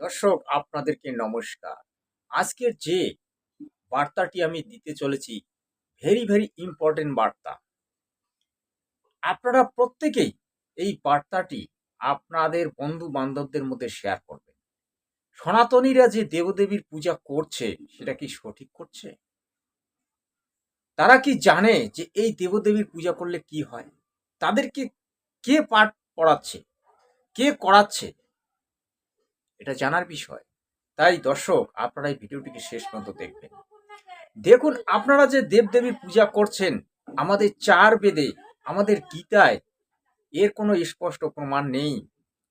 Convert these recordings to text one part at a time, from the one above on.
দর্শক, আপনাদেরকে নমস্কার। আজকের যে বার্তাটি আমি দিতে চলেছি ভেরি ভেরি ইম্পর্টেন্ট বার্তা। আপনারা প্রত্যেকেই এই বার্তাটি আপনাদের বন্ধু বান্ধবদের মধ্যে শেয়ার করবেন। সনাতনীরা যে দেবদেবীর পূজা করছে, সেটা কি সঠিক করছে? তারা কি জানে যে এই দেবদেবীর পূজা করলে কি হয়? তাদেরকে কে পাঠ পড়াচ্ছে? কে করাচ্ছে? এটা জানার বিষয়। তাই দর্শক, আপনারা এই ভিডিওটিকে শেষ পর্যন্ত দেখবেন। দেখুন, আপনারা যে দেবদেবীর পূজা করছেন, আমাদের চার বেদে, আমাদের গীতায় এর কোনো স্পষ্ট প্রমাণ নেই,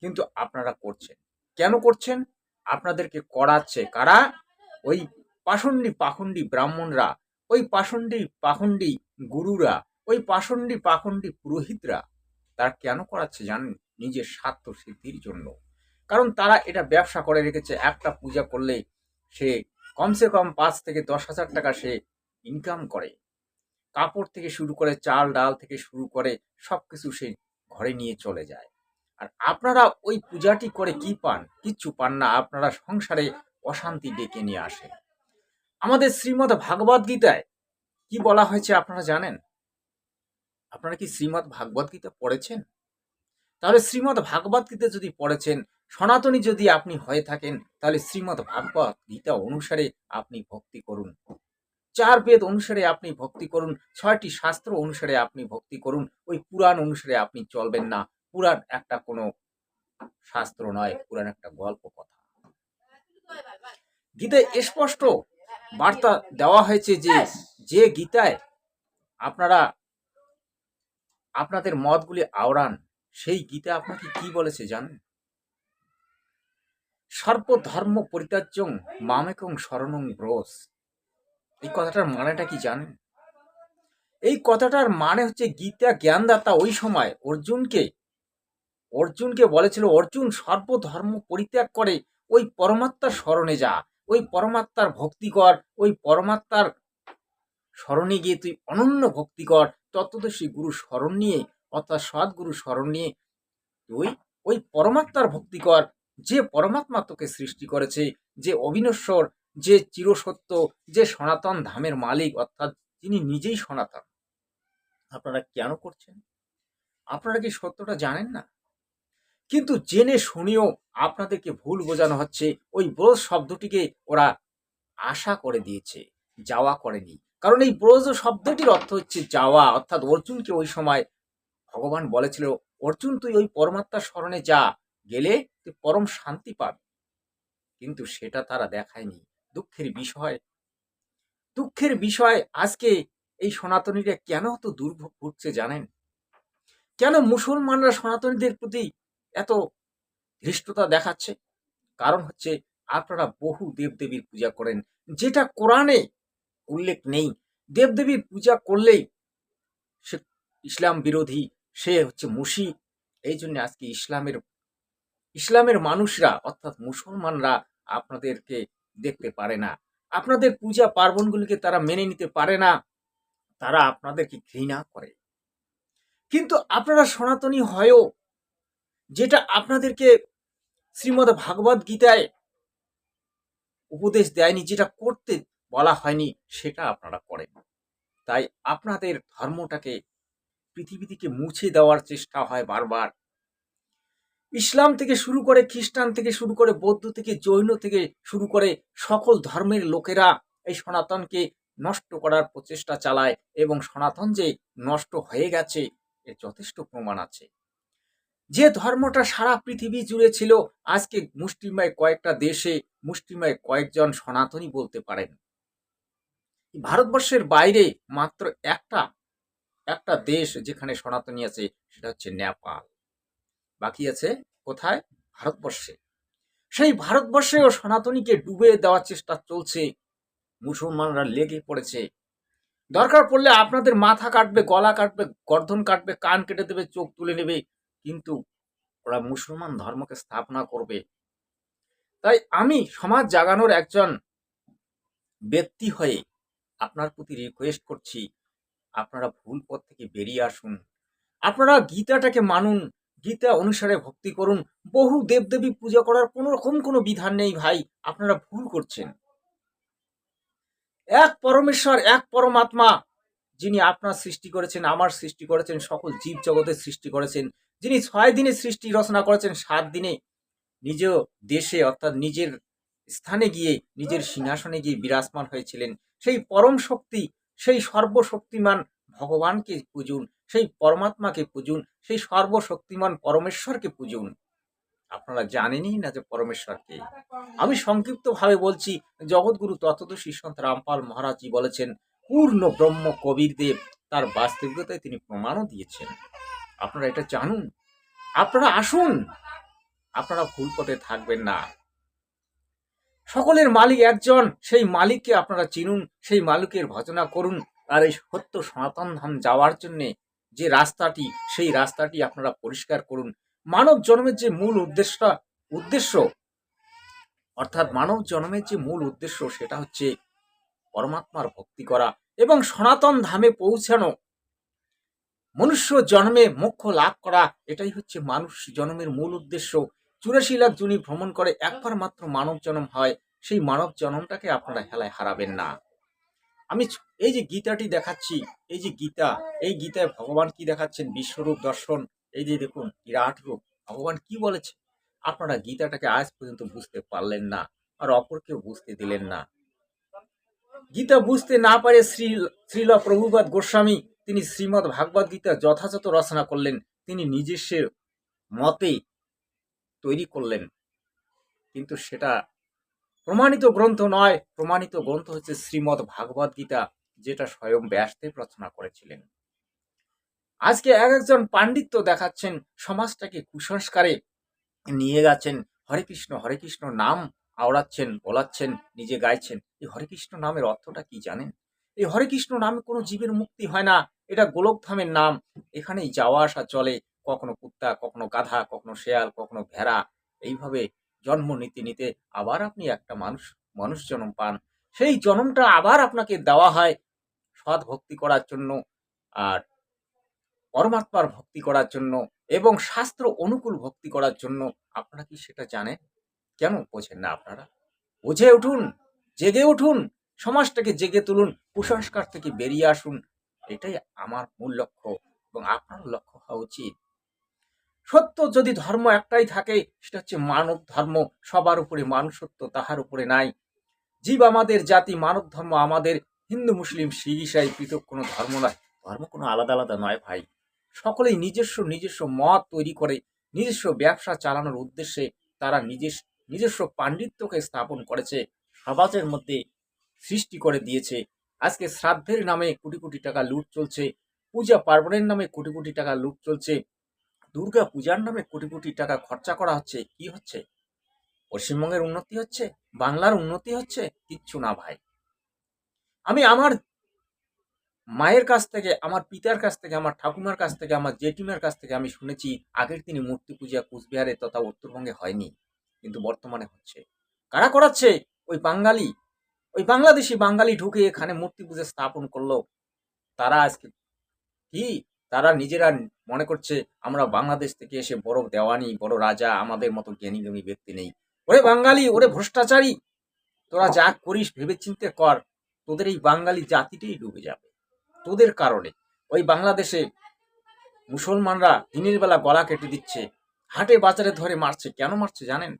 কিন্তু আপনারা করছেন। কেন করছেন? আপনাদেরকে করাচ্ছে কারা? ওই পাষণ্ডী পাখণ্ডী ব্রাহ্মণরা, ওই পাষণ্ডী পাখণ্ডী গুরুরা, ওই পাষণ্ডী পাখণ্ডী পুরোহিতরা, তারা কেন করাচ্ছে জানেন? নিজের স্বার্থ সিদ্ধির জন্য। কারণ তারা এটা ব্যবসা করে রেখেছে। একটা পূজা করলে সে কমসে কম পাঁচ থেকে দশ হাজার টাকা সে ইনকাম করে। কাপড় থেকে শুরু করে চাল, ডাল থেকে শুরু করে সব কিছু সে ঘরে নিয়ে চলে যায়। আর আপনারা ওই পূজাটি করে কি পান? কিচ্ছু পান না। আপনারা সংসারে অশান্তি ডেকে নিয়ে আসেন। আমাদের শ্রীমদ ভাগবত গীতায় কি বলা হয়েছে আপনারা জানেন? আপনারা কি শ্রীমদ ভাগবত গীতা পড়েছেন? তাহলে শ্রীমদ ভাগবত গীতা যদি পড়েছেন সনাতনী যদি আপনি হয়ে থাকেন, তাহলে শ্রীমদ ভাগবত গীতা অনুসারে আপনি ভক্তি করুন। চার বেদ অনুসারে আপনি ভক্তি করুন, ছয়টি শাস্ত্র অনুসারে আপনি ভক্তি করুন, ওই পুরাণ অনুসারে আপনি চলবেন না। পুরাণ একটা কোনো শাস্ত্র নয়, পুরাণ একটা গল্প কথা। গীতায় স্পষ্ট বার্তা দেওয়া হয়েছে যে যে গীতায় আপনারা আপনাদের মতগুলি আওড়ান, সেই গীতা আপনাকে কি বলেছে জানেন? সর্বধর্ম পরিত্যাজ্যং মামেকং শরণং ব্রোস। এই কথাটার মানেটা কি জানেন? এই কথাটার মানে হচ্ছে গীতা জ্ঞানদাতা ওই সময় অর্জুনকে অর্জুনকে বলেছিল, অর্জুন, সর্বধর্ম পরিত্যাগ করে, ওই পরমাত্মার স্মরণে যা, ওই পরমাত্মার ভক্তি কর, ওই পরমাত্মার স্মরণে গিয়ে তুই অনন্য ভক্তি কর। তত্ত্বদর্শী গুরু স্মরণ নিয়ে, অর্থাৎ সদ্গুরু স্মরণ নিয়ে তুই ওই পরমাত্মার ভক্তি কর। যে পরমাত্মা তোকে সৃষ্টি করেছে, যে অবিনশ্বর, যে চিরসত্য, যে সনাতন ধামের মালিক, অর্থাৎ তিনি নিজেই সনাতন। আপনারা কেন করছেন? আপনারা কি সত্যটা জানেন না? কিন্তু জেনে শুনিও আপনাদেরকে ভুল বোঝানো হচ্ছে, ওই ব্রজ শব্দটিকে ওরা আশা করে দিয়েছে, যাওয়া করেনি। কারণ এই ব্রজ শব্দটির অর্থ হচ্ছে যাওয়া, অর্থাৎ অর্জুনকে ওই সময় ভগবান বলেছিল, অর্জুন, তুই ওই পরমাত্মার স্মরণে যা। গেলে পরম শান্তি পাবে। কিন্তু সেটা তারা দেখায়নি। দুঃখের বিষয়। দুঃখের বিষয় আজকে এই সনাতনীরা কেন তো দুর্ভোগ ঘটছে জানেন? কেন মুসলমানরা সনাতনীদের প্রতি এত ধৃষ্টতা দেখাচ্ছে? কারণ হচ্ছে আপনারা বহু দেবদেবীর পূজা করেন। যেটা কোরআনে উল্লেখ নেই। দেবদেবীর পূজা করলেই সে ইসলাম বিরোধী, সে হচ্ছে মুশি এই জন্য আজকে ইসলামের ইসলামের মানুষরা, অর্থাৎ মুসলমানরা আপনাদেরকে দেখতে পারে না। আপনাদের পূজা পার্বণগুলিকে তারা মেনে নিতে পারে না। তারা আপনাদেরকে ঘৃণা করে। কিন্তু আপনারা সনাতনী হয়েও, যেটা আপনাদেরকে শ্রীমদ ভাগবত গীতায় উপদেশ দেয়নি, যেটা করতে বলা হয়নি, সেটা আপনারা করেন। তাই আপনাদের ধর্মটাকে, পৃথিবী থেকে মুছে দেওয়ার চেষ্টা হয় বারবার। ইসলাম থেকে শুরু করে খ্রিস্টান থেকে শুরু করে বৌদ্ধ থেকে জৈন থেকে শুরু করে সকল ধর্মের লোকেরা এই সনাতনকে নষ্ট করার প্রচেষ্টা চালায় এবং সনাতন যে নষ্ট হয়ে গেছে, এর যথেষ্ট প্রমাণ আছে। যে ধর্মটা সারা পৃথিবী জুড়ে ছিল, আজকে মুষ্টিময় কয়েকটা দেশে মুষ্টিময় কয়েকজন সনাতনী বলতে পারেন। ভারতবর্ষের বাইরে মাত্র একটা একটা দেশ যেখানে সনাতনী আছে, সেটা হচ্ছে নেপাল। বাকি আছে কোথায়? ভারতবর্ষে। সেই ভারতবর্ষেও সনাতনীকে ডুবে দেওয়ার চেষ্টা চলছে। মুসলমানরা লেগে পড়েছে। দরকার পড়লে আপনাদের মাথা কাটবে, গলা কাটবে গর্ধন কাটবে, কান কেটে দেবে, চোখ তুলে নেবে। কিন্তু ওরা মুসলমান ধর্মকে স্থাপনা করবে। তাই আমি সমাজ জাগানোর একজন ব্যক্তি হয়ে আপনার প্রতি রিকোয়েস্ট করছি। আপনারা ভুল পথ থেকে বেরিয়ে আসুন। আপনারা গীতাটাকে মানুন। গীতা অনুসারে ভক্তি করুন। বহু দেবদেবী পূজা করার কোনো রকম কোনো বিধান নেই ভাই, আপনারা ভুল করছেন। এক পরমেশ্বর, এক পরমাত্মা, যিনি আপনার সৃষ্টি করেছেন, আমার সৃষ্টি করেছেন, সকল জীব জগতের সৃষ্টি করেছেন। যিনি ছয় দিনে সৃষ্টি রচনা করেছেন, সাত দিনে নিজ দেশে অর্থাৎ নিজের স্থানে গিয়ে, নিজের সিংহাসনে গিয়ে বিরাজমান হয়েছিলেন। সেই পরম শক্তি, সেই সর্বশক্তিমান ভগবানকে পুজুন সেই পরমাত্মাকে পুজুন, সেই সর্বশক্তিমান পরমেশ্বরকে পুজুন। আপনারা জানেনই না যে পরমেশ্বরকে আমি সংক্ষিপ্তভাবে বলছি, জগৎগুরু তত্ত্বদর্শী সন্ত রামপাল মহারাজজি বলেছেন, পূর্ণ ব্রহ্ম কবির দেব তার বাস্তবিকতায় তিনি প্রমাণও দিয়েছেন। আপনারা এটা জানুন। আপনারা আসুন। আপনারা ভুল পথে থাকবেন না। সকলের মালিক একজন, সেই মালিককে আপনারা চিনুন, সেই মালিকের ভজনা করুন। আর এই সত্য সনাতন ধাম যাওয়ার জন্য যে রাস্তাটি, সেই রাস্তাটি আপনারা পরিষ্কার করুন। মানব জন্মের যে মূল উদ্দেশ্যটা, উদ্দেশ্য, অর্থাৎ মানব জন্মের যে মূল উদ্দেশ্য, সেটা হচ্ছে পরমাত্মার ভক্তি করা এবং সনাতন ধামে পৌঁছানো। মনুষ্য জন্মে মোক্ষ লাভ করা, এটাই হচ্ছে মানুষ জন্মের মূল উদ্দেশ্য। চুরাশি লাখ জুনি ভ্রমণ করে, একবার মাত্র মানব জন্ম হয়। সেই মানব জন্মটাকে আপনারা হেলায় হারাবেন না। আমি এই যে গীতাটি দেখাচ্ছি, এই যে গীতা, এই গীতায় ভগবান কি দেখাচ্ছেন? বিশ্বরূপ দর্শন। এই যে দেখুন, বিরাট রূপ। ভগবান কি বলেছে? আপনারা গীতাটাকে আজ পর্যন্ত বুঝতে পারলেন না আর অপরকেও বুঝতে দিলেন না। গীতা বুঝতে না পারে শ্রী, শ্রীল প্রভুপাদ গোস্বামী। তিনি শ্রীমৎ ভাগবত গীতা যথাযথ রচনা করলেন। তিনি নিজস্বের মতে তৈরি করলেন। কিন্তু সেটা প্রমাণিত গ্রন্থ নয়। প্রমাণিত গ্রন্থ হচ্ছে শ্রীমৎ ভাগবত গীতা, যেটা স্বয়ং ব্যাসদেব রচনা করেছিলেন। আজকে এক একজন পাণ্ডিত্য দেখাচ্ছেন, সমাজটাকে কুসংস্কারে নিয়ে গেছেন হরে কৃষ্ণ হরে কৃষ্ণ নাম আওড়াচ্ছেন, বলাচ্ছেন, নিজে গাইছেন। এই হরে কৃষ্ণ নামের অর্থটা কি জানেন? এই হরে কৃষ্ণ নামে কোনো জীবের মুক্তি হয় না, এটা গোলকধামের নাম। এখানেই যাওয়া আসা চলে, কখনো কুত্তা, কখনো গাধা, কখনো শেয়াল, কখনো ভেড়া। এইভাবে জন্ম নিতে নিতে আবার আপনি একটা মানুষ মানুষ জন্ম পান। সেই জন্মটা আবার আপনাকে দেওয়া হয় সৎ ভক্তি করার জন্য আর পরমাত্মার ভক্তি করার জন্য এবং শাস্ত্র অনুকূল ভক্তি করার জন্য। আপনারা কি সেটা জানেন? কেন বোঝেন না আপনারা? বুঝে উঠুন, জেগে উঠুন, সমাজটাকে জেগে তুলুন, কুসংস্কার থেকে বেরিয়ে আসুন। এটাই আমার মূল লক্ষ্য এবং আপনার লক্ষ্য হওয়া উচিত। সত্য যদি ধর্ম একটাই থাকে, সেটা হচ্ছে মানব ধর্ম। সবার উপরে মানুষত্ব তাহার উপরে নাই। জীব আমাদের, জাতি মানব ধর্ম আমাদের। হিন্দু, মুসলিম, শিখ, ইসাই, পৃথক কোনো ধর্ম নয়। ধর্ম কোনো আলাদা আলাদা নয় ভাই। সকলেই নিজস্ব নিজস্ব মত তৈরি করে, নিজস্ব ব্যবসা চালানোর উদ্দেশ্যে তারা নিজস্ব নিজস্ব পাণ্ডিত্যকে স্থাপন করেছে, সমাজের মধ্যে সৃষ্টি করে দিয়েছে। আজকে শ্রাদ্ধের নামে কোটি কোটি টাকা লুট চলছে, পূজা পার্বণের নামে কোটি কোটি টাকা লুট চলছে। দুর্গা পূজার নামে কোটি কোটি টাকা খরচা করা হচ্ছে, কি হচ্ছে? পশ্চিমবঙ্গের উন্নতি হচ্ছে, বাংলার উন্নতি হচ্ছে, কিচ্ছু না ভাই। আমি আমার মায়ের কাছ থেকে, আমার পিতার কাছ থেকে, আমার ঠাকুমার কাছ থেকে, আমার জেঠিমার কাছ থেকে আমি শুনেছি, আগের দিনে মূর্তি পূজা কুচবিহারে তথা উত্তরবঙ্গে হয়নি, কিন্তু বর্তমানে হচ্ছে। কারা করাচ্ছে? ওই বাঙালি, ওই বাংলাদেশি বাঙালি ঢুকে এখানে মূর্তি পূজা স্থাপন করল। তারা আজকে কি তারা নিজেরা মনে করছে, আমরা বাংলাদেশ থেকে এসে বড় দেওয়ানি, বড় রাজা, আমাদের মতো জ্ঞানী জ্ঞানী ব্যক্তি নেই। ওরে বাঙালি, ওরে ভ্রষ্টাচারী, তোরা যা করিস ভেবে চিন্তে কর, তোদের এই বাঙালি জাতিটাই ডুবে যাবে। তোদের কারণে ওই বাংলাদেশে মুসলমানরা দিনের বেলা গলা কেটে দিচ্ছে, হাটে বাজারে ধরে মারছে। কেন মারছে জানেন?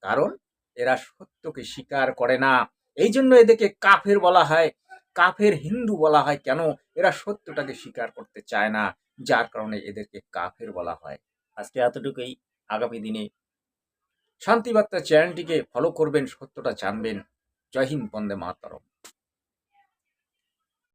কারণ এরা সত্যকে স্বীকার করে না। এই জন্য এদেরকে কাফের বলা হয়। কাফের হিন্দু বলা হয় কেন? এরা সত্যটাকে স্বীকার করতে চায় না, যার কারণে এদেরকে কাফের বলা হয়। আজকে এতটুকুই, আগামী দিনে শান্তিবার্তা চ্যানেলটিকে ফলো করবেন, সত্যটা জানবেন। জয় হিন্দ, বন্দে মাতরম।